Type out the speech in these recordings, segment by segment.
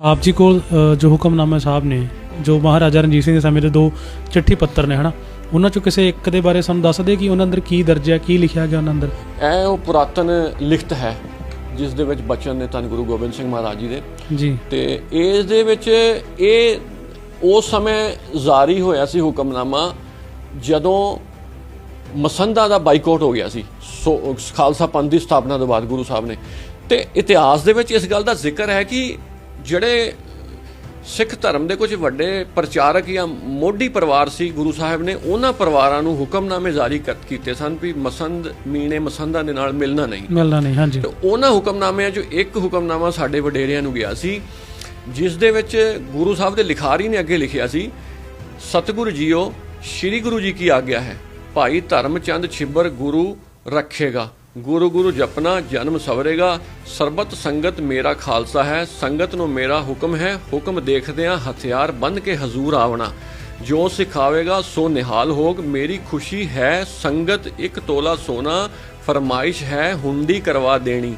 ਆਪ ਜੀ ਕੋਲ ਜੋ ਹੁਕਮਨਾਮਾ ਸਾਹਿਬ ਨੇ ਜੋ ਮਹਾਰਾਜਾ ਰਣਜੀਤ ਸਿੰਘ ਦੇ ਸਮੇਂ ਦੇ ਦੋ ਚਿੱਠੀ ਪੱਤਰ ਨੇ ਹਨਾ? ਉਹਨਾਂ ਚੋਂ ਕਿਸੇ ਇੱਕ ਦੇ ਬਾਰੇ ਸਾਨੂੰ ਦੱਸ ਦੇ ਕਿ ਉਹਨਾਂ ਅੰਦਰ ਕੀ ਦਰਜ ਹੈ ਕੀ ਲਿਖਿਆ ਗਿਆ ਉਹਨਾਂ ਅੰਦਰ? ਇਹ ਉਹ ਪੁਰਾਤਨ ਲਿਖਤ ਹੈ ਜਿਸ ਦੇ ਵਿੱਚ ਬਚਨ ਨੇ ਧੰਨ ਗੁਰੂ ਗੋਬਿੰਦ ਸਿੰਘ ਮਹਾਰਾਜ ਜੀ ਦੇ। ਜੀ। ਤੇ ਤੇ ਇਸ ਦੇ ਵਿੱਚ ਇਹ ਉਸ ਸਮੇਂ ਜਾਰੀ ਹੋਇਆ ਸੀ ਹੁਕਮਨਾਮਾ ਜਦੋਂ ਮਸੰਦਾ ਦਾ ਬਾਈਕਾਟ ਹੋ ਗਿਆ ਸੀ ਸੋ ਖਾਲਸਾ ਪੰਥ ਦੀ ਸਥਾਪਨਾ ਤੋਂ ਬਾਅਦ ਗੁਰੂ ਸਾਹਿਬ ਨੇ। ਤੇ ਇਤਿਹਾਸ ਦੇ ਵਿੱਚ ਇਸ ਗੱਲ ਦਾ ਜ਼ਿਕਰ ਹੈ ਕਿ ਜਿਹੜੇ ਸਿੱਖ ਧਰਮ ਦੇ ਕੁਝ ਵੱਡੇ ਪ੍ਰਚਾਰਕ ਜਾਂ ਮੋਢੀ ਪਰਿਵਾਰ ਸੀ ਗੁਰੂ ਸਾਹਿਬ ਨੇ ਉਹਨਾਂ ਪਰਿਵਾਰਾਂ ਨੂੰ ਹੁਕਮਨਾਮੇ ਜਾਰੀ ਕੀਤੇ ਸਨ ਵੀ ਮਸੰਦ ਮੀਣੇ ਮਸੰਦਾਂ ਦੇ ਨਾਲ ਮਿਲਣਾ ਨਹੀਂ। ਮਿਲਣਾ ਨਹੀਂ ਹਾਂਜੀ। ਤੇ ਉਹਨਾਂ ਹੁਕਮਨਾਮਿਆਂ 'ਚੋਂ ਇੱਕ ਹੁਕਮਨਾਮਾ ਸਾਡੇ ਵਡੇਰਿਆਂ ਨੂੰ ਗਿਆ ਸੀ ਜਿਸ ਦੇ ਵਿੱਚ ਗੁਰੂ ਸਾਹਿਬ ਦੇ ਲਿਖਾਰੀ ਨੇ ਅੱਗੇ ਲਿਖਿਆ ਸੀ ਸਤਿਗੁਰੂ ਜੀਓ ਸ੍ਰੀ ਗੁਰੂ ਜੀ ਕੀ ਆਗਿਆ ਹੈ? ਭਾਈ ਧਰਮਚੰਦ ਛਿੱਬਰ ਗੁਰੂ ਰੱਖੇਗਾ। ਗੁਰੂ ਗੁਰੂ ਜਪਨਾ ਜਨਮ ਸਵਰੇਗਾ, ਸਰਬਤ ਸੰਗਤ ਮੇਰਾ ਖਾਲਸਾ ਹੈ, ਸੰਗਤ ਨੂੰ ਮੇਰਾ ਹੁਕਮ ਹੈ, ਹੁਕਮ ਦੇਖਦਿਆਂ ਹਥਿਆਰ ਬੰਨ ਕੇ ਹਜ਼ੂਰ ਆਵਣਾ। ਜੋ ਸਿਖਾਵੇਗਾ, ਸੋ ਨਿਹਾਲ ਹੋਗ, ਮੇਰੀ ਖੁਸ਼ੀ ਹੈ, ਸੰਗਤ ਇੱਕ ਤੋਲਾ ਸੋਨਾ, ਫਰਮਾਇਸ਼ ਹੈ, ਹੁੰਡੀ ਕਰਵਾ ਦੇਣੀ।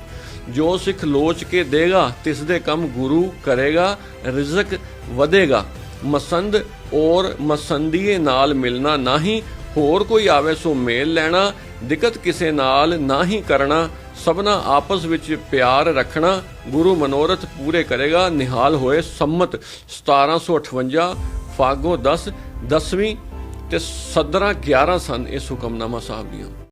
ਜੋ ਸਿੱਖ ਲੋਚ ਕੇ ਦੇਗਾ, ਤਿਸ ਦੇ ਕੰਮ ਗੁਰੂ ਕਰੇਗਾ, ਰਿਜ਼ਕ ਵਧੇਗਾ। ਮਸੰਦ ਔਰ ਮਸੰਦੀਏ ਨਾਲ ਮਿਲਣਾ ਨਹੀਂ ਹੋਰ ਕੋਈ ਆਵੇ ਸੋ ਮੇਲ ਲੈਣਾ, ਦਿੱਕਤ ਕਿਸੇ ਨਾਲ ਨਾ ਹੀ ਕਰਨਾ, ਸਭਨਾ ਆਪਸ ਵਿੱਚ ਪਿਆਰ ਰੱਖਣਾ, ਗੁਰੂ ਮਨੋਰਥ ਪੂਰੇ ਕਰੇਗਾ, ਨਿਹਾਲ ਹੋਏ ਸੰਮਤ। 1758 ਫਾਗੋ 10 10ਵੀਂ ਤੇ ਸਦਰਾਂ 11 ਸਨ ਇਸ ਹੁਕਮਨਾਮਾ ਸਾਹਿਬ ਦੀਆਂ।